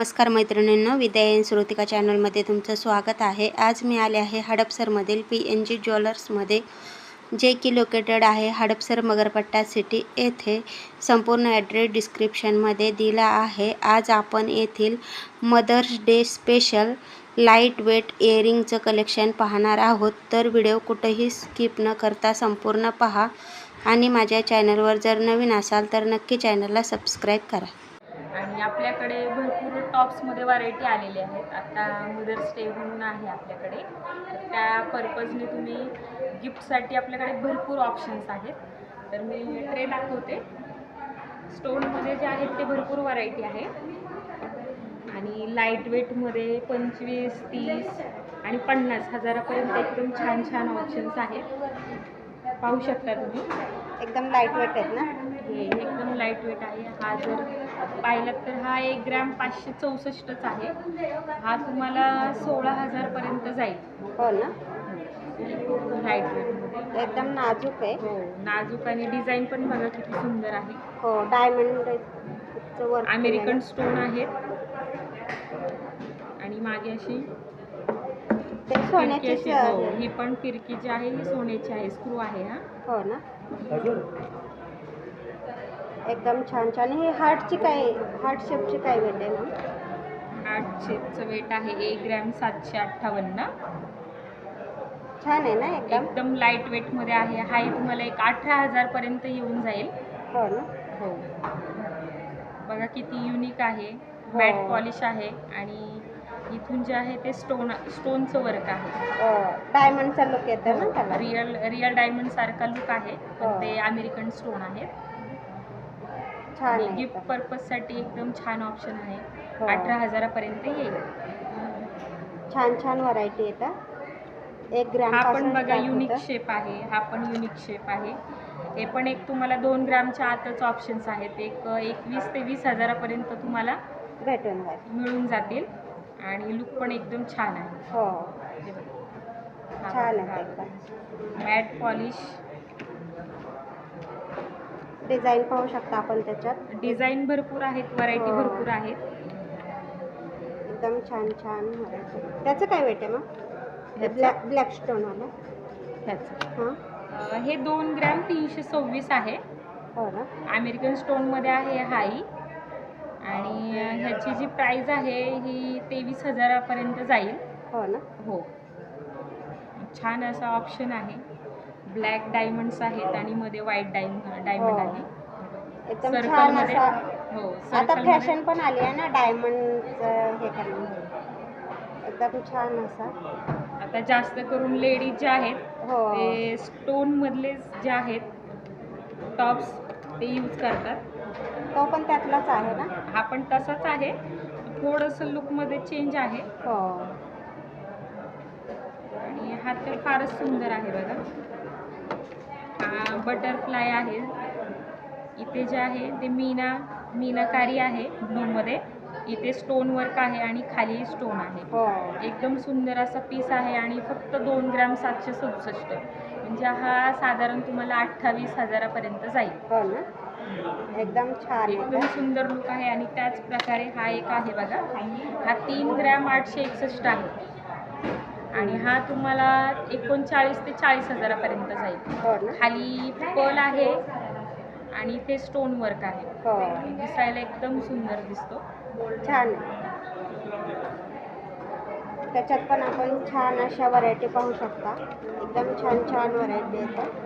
नमस्कार मैत्रिणींनो विद्यायन श्रुतिका चॅनलमध्ये तुमचं स्वागत आहे. आज मी आले आहे हडपसरमधील पी एन जी ज्वेलर्समध्ये जे की लोकेटेड आहे हडपसर मगरपट्टा सिटी येथे. संपूर्ण ॲड्रेस डिस्क्रिप्शनमध्ये दिला आहे. आज आपण येथील Mother's Day special light weight इयरिंगचं collection पाहणार आहोत. तर व्हिडिओ कुठेही स्किप न करता संपूर्ण पहा. आणि माझ्या चॅनलवर जर नवीन असाल तर नक्की चॅनलला सबस्क्राईब करा. आणि आपल्याकडे भरपूर टॉप्समध्ये व्हरायटी आलेली आहेत. आता मदर्स डे म्हणून आहे आपल्याकडे. त्या पर्पजने तुम्ही गिफ्टसाठी आपल्याकडे भरपूर ऑप्शन्स आहेत. तर मी ट्रे दाखवते. स्टोनमध्ये जे आहेत ते भरपूर व्हरायटी आहे. आणि लाइट वेटमध्ये पंचवीस तीस आणि पन्नास हजारापर्यंत एकदम छान छान ऑप्शन्स आहेत. पाहू शकता तुम्ही? एकदम लाइट वेट आहेत ना? हे एकदम लाइट वेट आहे. हा जर पाहिलात तर हा एक ग्रॅम पाचशे चौसष्टच आहे. हा तुम्हाला सोळा हजारपर्यंत जाईल. हो ना? लाइट वेटमध्ये एकदम नाजूक आहे. हो नाजूक आणि डिझाईन पण बघा किती सुंदर आहे. हो डायमंड वर्क अमेरिकन स्टोन आहेत आणि मागे अशी ते फिरकी सोन्याची अशी हो ही पण फिरकी जी आहे ही सोन्याची आहे स्क्रू आहे हा. हो ना? एकदम छान छान. हे हार्टची काय हार्ट शेपची काय वेट आहे मग आठ शेपचं वेट आहे एक ग्रॅम सातशे अठ्ठावन्न. छान आहे ना एकदम? एकदम लाइट वेटमध्ये आहे. हाही तुम्हाला एक अठरा हजारपर्यंत येऊन जाईल. हो ना? हो. बघा किती युनिक आहे. हो. मॅट पॉलिश आहे आणि इथून जे आहे ते स्टोन स्टोनचं वर्क आहे. डायमंडचा लुक येतो ना त्याला? रिअल रिअल डायमंड सारखा लुक आहे. हो. पण ते अमेरिकन स्टोन आहेत. छान आहे गिफ्ट. पर्पजसाठी एकदम छान ऑप्शन आहे. हो. अठरा हजारापर्यंत येईल. छान छान व्हरायटी येतात एक ग्रॅम हा पण बघा युनिक शेप आहे. हा पण युनिक शेप आहे. हे पण एक तुम्हाला दोन ग्रामच्या आतच ऑप्शन्स आहेत. एक एकवीस ते वीस हजारापर्यंत तुम्हाला भेटून मिळून जातील. आणि लुक पण एकदम छान आहे. हो. बघा. छान. आहे मॅट पॉलिश डिझाईन पाहू शकता आपण त्याच्यात. डिझाईन भरपूर आहेत व्हरायटी हो. भरपूर आहेत. एकदम छान छान व्हरायटी. त्याचं काय वेट आहे मग? ह्याचं? ब्लॅक ब्लॅक स्टोनवाला ह्याचं. हां? अं, हे दोन ग्रॅम तीनशे सव्वीस आहे. हो ना. अमेरिकन स्टोनमध्ये आहे हाई. आणि अं, ह्याची जी प्राईज आहे ही तेवीस हजारापर्यंत जाईल. हो ना. हो. छान असा ऑप्शन आहे. ब्लॅक डायमंड्स आहेत आणि मध्ये व्हाईट डायमंड डायमंड हो. आहे. एकदम छान असा हो आता फॅशन पण आली आहे ना डायमंडचं हे एकदम छान असा. आता जास्त करून लेडीज ज्या आहेत हो. ते स्टोन मधले जे आहेत टॉप्स ते यूज करतात. तो पण त्यातलाच आहे ना? हा पण तसाच आहे. थोडंसं लुकमध्ये चेंज आहे. हो. आणि हा तर फारच सुंदर आहे बघा. बटरफ्लाय आहे. इथे जे आहे ते मीना मीनाकारी आहे ब्लूमध्ये इथे स्टोन वर्क आहे आणि खाली स्टोन आहे. हो. एकदम सुंदर असा पीस आहे आणि फक्त दोन ग्राम सातशे सदुसष्ट. म्हणजे हा साधारण तुम्हाला अठ्ठावीस हजारापर्यंत जाईल. हो एकदम छान एकदम सुंदर लुक आहे आणि त्याच प्रकारे हा एक आहे बघा. हा तीन ग्रॅम आठशे एकसष्ट आहे. आणि हा तुम्हाला एकोणचाळीस ते चाळीस हजारापर्यंत जाईल. हो ना. खाली पल आहे आणि ते स्टोन वर्क आहे. हो. दिसायला एकदम सुंदर दिसतो. छान. आहे त्याच्यात पण आपण छान अशा व्हरायटी पाहू शकता. एकदम छान छान व्हरायटी येतात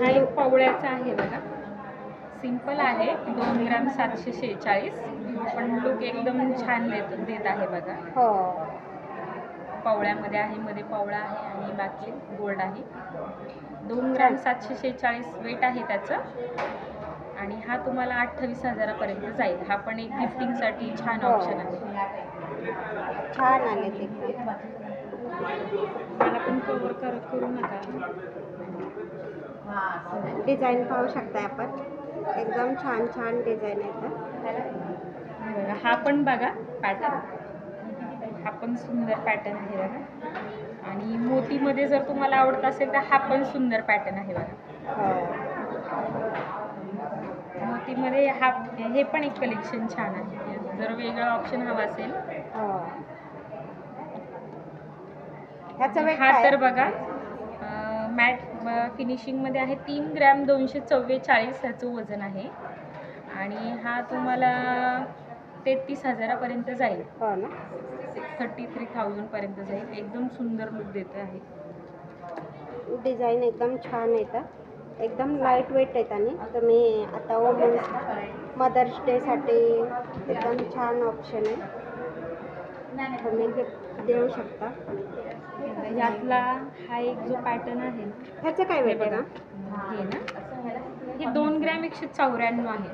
हा एक पवळ्याचा आहे बघा. सिंपल आहे. दोन ग्रॅम सातशे शेहेचाळीस. पण लुक एकदम छान देत देत आहे बघा. हो. पवळ्यामध्ये आहे मध्ये पवळा आहे आणि बाकी गोल्ड आहे. दोन ग्रॅम सातशे शेहेचाळीस वेट आहे त्याचं. आणि हा तुम्हाला अठ्ठावीस हजारापर्यंत जाईल. हा पण एक गिफ्टिंगसाठी छान हो. ऑप्शन आहे. छान आले ते. मला पण कवर कर करू नका. डिझाईन पाहू शकता आपण. एकदम छान छान डिझाईन येतात बघा, हा पण बघा पॅटर्न हा पण सुंदर पॅटर्न आहे बघा. आणि मोतीमध्ये जर तुम्हाला आवडत असेल तर हा पण सुंदर पॅटर्न आहे बघा. सुरुवातीमध्ये हा हे पण एक कलेक्शन छान आहे. जर वेगळा ऑप्शन हवा असेल. हो तर बघा मॅट फिनिशिंगमध्ये आहे तीन ग्रॅम दोनशे चव्वेचाळीस ह्याचं वजन आहे. आणि हा तुम्हाला तेहतीस हजारापर्यंत जाईल. हो ना. थर्टी थ्री थाउजंडपर्यंत जाईल. एकदम सुंदर लुक देते आहे. डिझाईन एकदम छान येतं एकदम लाइट वेट आहेत आणि तुम्ही आता वुमन्स मदर्स डेसाठी एकदम छान ऑप्शन आहे. तुम्ही गिफ्ट देऊ शकता. यातला हा एक जो पॅटर्न आहे. ह्याचं काय वेट आहे का हे ना? हे दोन ग्रॅम एकशे चौऱ्याण्णव आहे.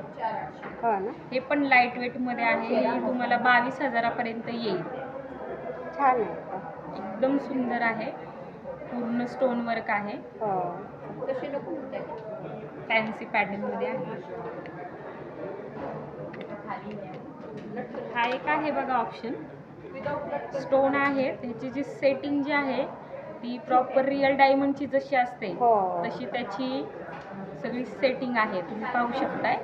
हो ना? हे पण लाइट वेटमध्ये आहे. हे तुम्हाला बावीस हजारापर्यंत येईल. छान आहे एकदम. एकदम सुंदर आहे. पूर्ण स्टोन वर्क आहे. हो. फॅन्सी पॅटर्नमध्ये आहे. हा एक आहे बघा ऑप्शन स्टोन आहे. त्याची जी सेटिंग जी आहे ती प्रॉपर रिअल डायमंडची जशी असते हो. तशी त्याची सगळी सेटिंग आहे. तुम्ही पाहू शकताय.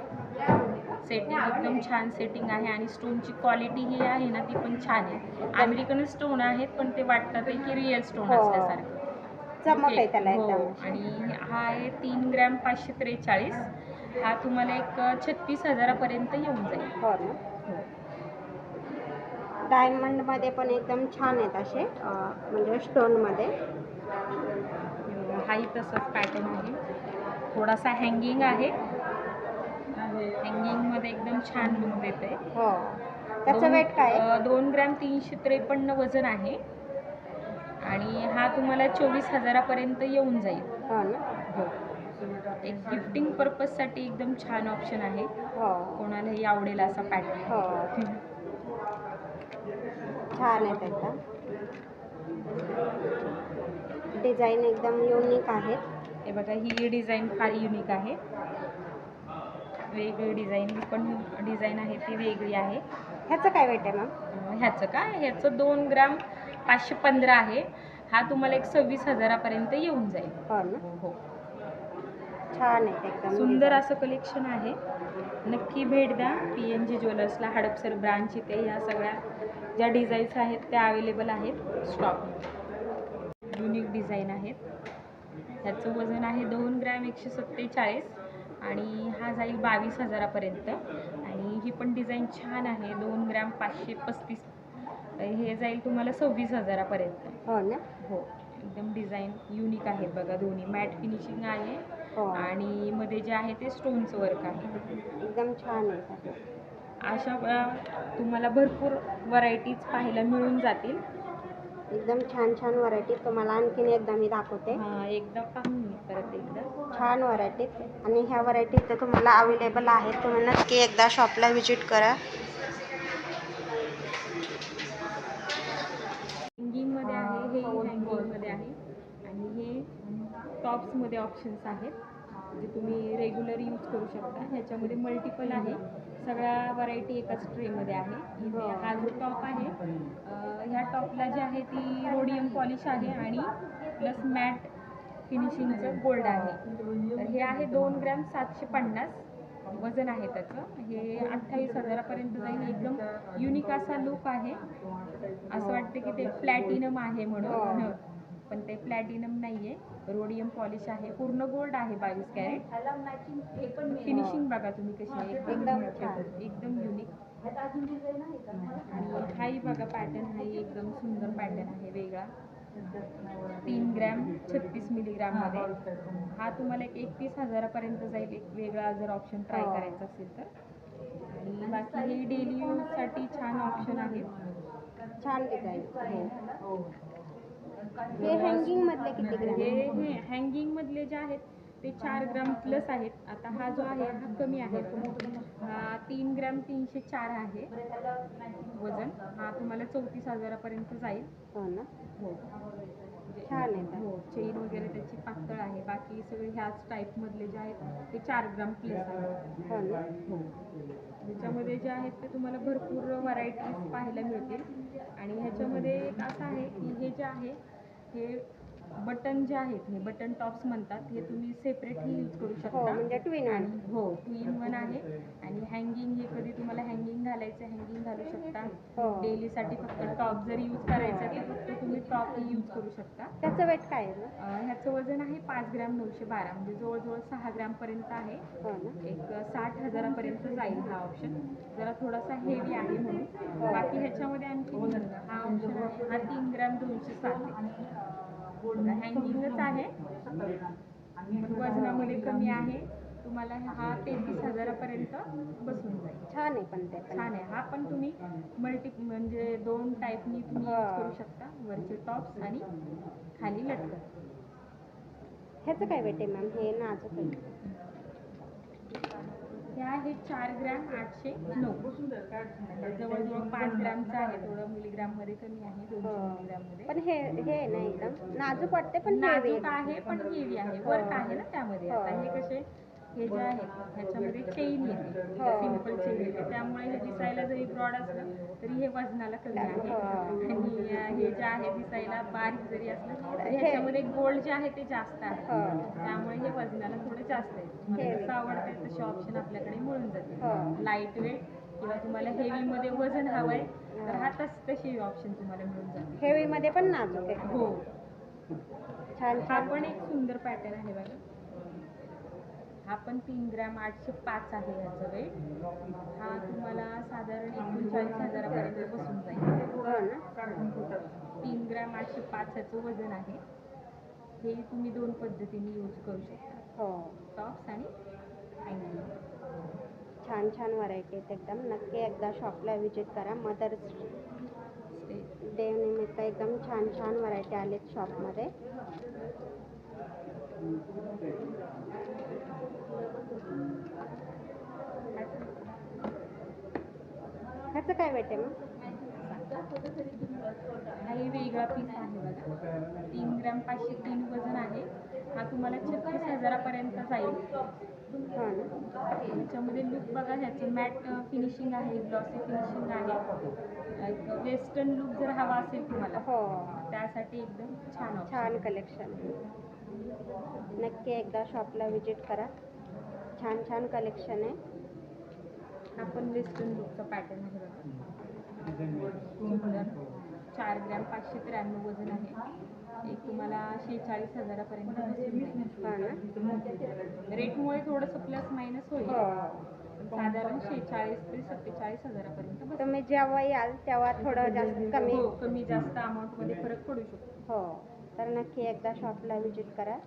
सेटिंग एकदम छान सेटिंग आहे आणि स्टोनची क्वालिटी ही आहे ना ती पण छान आहे. अमेरिकन स्टोन आहेत पण ते वाटतात की रिअल स्टोन हो. असल्यासारखं. हो. आणि हा आहे तीन ग्रॅम पाचशे त्रेचाळीस. हा तुम्हाला एक छत्तीस हजारापर्यंत येऊन जाईल. हो ना. डायमंडमध्ये पण एकदम छान आहेत असे म्हणजे स्टोनमध्ये हाही तसंच पॅटर्न आहे. थोडासा हँगिंग आहे. हँगिंगमध्ये एकदम छान लुक देते हो. त्याचं वेट काय? दोन ग्रॅम तीनशे त्रेपन्न वजन आहे. आणि हा तुम्हाला चोवीस हजारापर्यंत येऊन जाईल. हो हो. एक गिफ्टिंग पर्पजसाठी एकदम छान ऑप्शन आहे. हो. कोणालाही आवडेल असा पॅटर्न छान आहे त्याचा. डिझाईन एकदम युनिक आहेत हे बघा ही डिझाईन फार युनिक आहे. वेगळी डिझाईन ही पण डिझाईन आहे ती वेगळी आहे. ह्याचं काय वेट आहे मॅम? ह्याचं का ह्याचं दोन ग्राम पाचशे पंधरा आहे. हा तुम्हाला एक सव्वीस हजारापर्यंत येऊन जाईल. हो ना? हो छान आहे एकदम सुंदर असं कलेक्शन आहे. नक्की भेट द्या. पी एन जी ज्वेलर्सला हडपसर ब्रांच इथे ह्या सगळ्या ज्या डिझाईन्स आहेत त्या अवेलेबल आहेत. स्टॉक युनिक डिझाईन आहेत. ह्याचं वजन आहे दोन ग्रॅम एकशे सत्तेचाळीस आणि हा जाईल बावीस हजारापर्यंत. आणि ही पण डिझाईन छान आहे दोन ग्रॅम पाचशे पस्तीस. हे जाईल तुम्हाला सव्वीस हजारापर्यंत. हो ना? हो एकदम डिझाईन युनिक आहेत बघा दोन्ही. मॅट फिनिशिंग आहे हो. आणि मध्ये जे आहे ते स्टोनचं वर्क आहे. एकदम छान आहे. अशा अ, तुम्हाला भरपूर व्हरायटीज पाहायला मिळून जातील. एकदम छान छान व्हरायटी तुम्हाला आणखीन एकदा मी दाखवते. हा, एकदा पाहून मी परत एकदा. छान व्हरायटीत आणि ह्या व्हरायटी तर तुम्हाला अवेलेबल आहेत. तुम्ही नक्की एकदा शॉपला व्हिजिट करा. हँगिंगमध्ये आहे हे हँगिंगमध्ये आहे. आणि हे टॉप्समध्ये ऑप्शन्स आहेत. जे तुम्ही रेग्युलर यूज करू शकता. ह्याच्यामध्ये मल्टिपल आहे. सगळ्या व्हरायटी एकाच ट्रेमध्ये आहे. इथे हा. जो टॉप आहे ह्या टॉपला जी आहे ती रोडियम पॉलिश आहे आणि प्लस मॅट फिनिशिंगचं गोल्ड आहे. तर हे आहे दोन ग्रॅम सातशे पन्नास वजन आहे त्याचं. हे अठ्ठावीस हजारापर्यंत जाईल. एकदम युनिक असा लुक आहे. असं वाटतं की ते प्लॅटिनम आहे म्हणून. हो. पण ते प्लॅटिनम नाही आहे रोडियम पॉलिश आहे. पूर्ण गोल्ड आहे बावीस कॅरेट फिनिशिंग बघा तुम्ही कशी आहे. एकदम. एकदम युनिक आणि हाही बघा पॅटर्न हाही एकदम सुंदर पॅटर्न आहे वेगळा. तीन ग्रॅम छत्तीस मिलीग्राममध्ये हा तुम्हाला एक एकतीस हजारापर्यंत जाईल. एक वेगळा जर ऑप्शन ट्राय. करायचा असेल तर. आणि बाकी हे डेली यूजसाठी छान ऑप्शन आहे छान डिझाईन हे हँगिंग मधले किती ग्रॅम? हे हे हँगिंग मधले जे आहेत ते चार ग्राम प्लस आहेत. आता हा जो आहे हा कमी आहे. हा तीन ग्रॅम तीनशे चार आहे. वजन. हा तुम्हाला चौतीस हजारापर्यंत जाईल. हो ना? हो. छान आहे हो चेन वगैरे त्याची पातळ आहे. बाकी सगळे ह्याच टाईपमधले जे आहेत ते चार ग्राम प्लस आहेत. हो ना? हो. ह्याच्यामध्ये जे आहेत ते तुम्हाला भरपूर व्हरायटीज पाहायला मिळतील. आणि ह्याच्यामध्ये एक असं आहे की हे जे आहे हे बटन जे आहेत हे बटन टॉप्स म्हणतात हे तुम्ही सेपरेटली यूज करू हो शकता. म्हणजे ट्विन आणि हो टू इन वन आहे ह्याच्यामध्ये तुम्हाला हँगिंग घालायचं हँगिंग घालू शकता. हो. डेलीसाठी फक्त टॉप जर यूज करायचा तर फक्त तुम्ही टॉप यूज करू शकता. त्याचं वेट काय आहे मग? अं, ह्याचं वजन आहे पाच ग्रॅम नऊशे बारा म्हणजे जवळजवळ सहा ग्रॅमपर्यंत आहे. हो ना. एक साठ हजारापर्यंत जाईल हा ऑप्शन जरा थोडासा हेवी आहे म्हणून. बाकी ह्याच्यामध्ये आणखी हा ऑप्शन आहे. हा तीन ग्रॅम दोनशे सात आहे हँगिंगच आहे. वजनामध्ये कमी आहे. तुम्हाला हा तेहतीस हजारापर्यंत बसून जाईल. छान आहे पण ते छान आहे. हा पण तुम्ही मल्टी म्हणजे दोन टाईपनी तुम्ही यूज. करू शकता. वरचे टॉप्स आणि खाली लटकन. ह्याचं काय वेट आहे मॅम हे नाजूक आहे. हे आहे चार ग्रॅम आठशे नऊ. जवळजवळ पाच ग्रॅमचं आहे थोडं मिलीग्राममध्ये कमी आहे दोनशे हो. मिलीग्राममध्ये पण हे हे आहे ना एकदम. नाजूक वाटते पण नाजूक आहे. पण हेवी आहे. वर्क आहे ना त्यामध्ये. हो. आता हे कसे हे जे आहेत ह्याच्यामध्ये चेन येते हो. सिंपल चेन येते त्यामुळे हे दिसायला जरी ब्रॉड असलं तरी हे वजनाला कमी आहे. हो. आणि हे जे आहे दिसायला बारीक जरी असलं तरी हे- ह्याच्यामध्ये गोल्ड जे आहे ते जास्त आहे. हो. त्यामुळे हे वजनाला थोडं जास्त आहे. तुम्हाला. जसं आवडते तसे ऑप्शन आपल्याकडे मिळून जाते. लाइट वेट किंवा तुम्हाला हेवी मध्ये वजन हवंय तर हा तस तशी ऑप्शन तुम्हाला मिळून जाते हेवी मध्ये पण नाजूक आहे. हो. छान हा पण एक सुंदर पॅटर्न आहे बघा. हा पण तीन ग्रॅम आठशे पाच आहे ह्याचं वेट हा तुम्हाला साधारण एकोणचाळीस हजारापर्यंत बसून जाईल. हो तीन ग्रॅम आठशे पाच ह्याचं वजन आहे. हे तुम्ही दोन पद्धतीने यूज करू शकता. हो. टॉप्स आणि हँगिंग छान छान व्हरायटी आहेत एकदम. नक्की एकदा शॉपला व्हिजिट करा. मदर्स डे निमित्त एकदम छान छान व्हरायटी आलेत शॉपमध्ये ह्याचं काय वेट आहे मग? हा हे वेगळा पीस आहे बघा. तीन ग्रॅम पाचशे तीन वजन आहे. हा तुम्हाला छत्तीस हजारापर्यंत जाईल. हो ना. याच्यामध्ये लुक बघा ह्याचं मॅट फिनिशिंग आहे ग्लॉसी फिनिशिंग आहे. एक वेस्टर्न लुक जर हवा असेल तुम्हाला हो. त्यासाठी एकदम छान option. छान आहे. कलेक्शन नक्की एकदा शॉपला व्हिजिट करा. छान छान कलेक्शन आहे. हा पण वेस्टर्न लुकचा पॅटर्न आहे बघा. चार ग्रॅम पाचशे त्र्याण्णव वजन आहे. एक तुम्हाला शेहेचाळीस हजारापर्यंत बसून. हो रेटमुळे थोडंसं प्लस मायनस होईल. हो. साधारण शेहेचाळीस ते सत्तेचाळीस हजारापर्यंत. तुम्ही जेव्हा याल तेव्हा थोडं जास्त कमी हो कमी जास्त अमाऊंटमध्ये फरक पडू शकतो. हो. तर नक्की एकदा शॉपला व्हिजिट करा.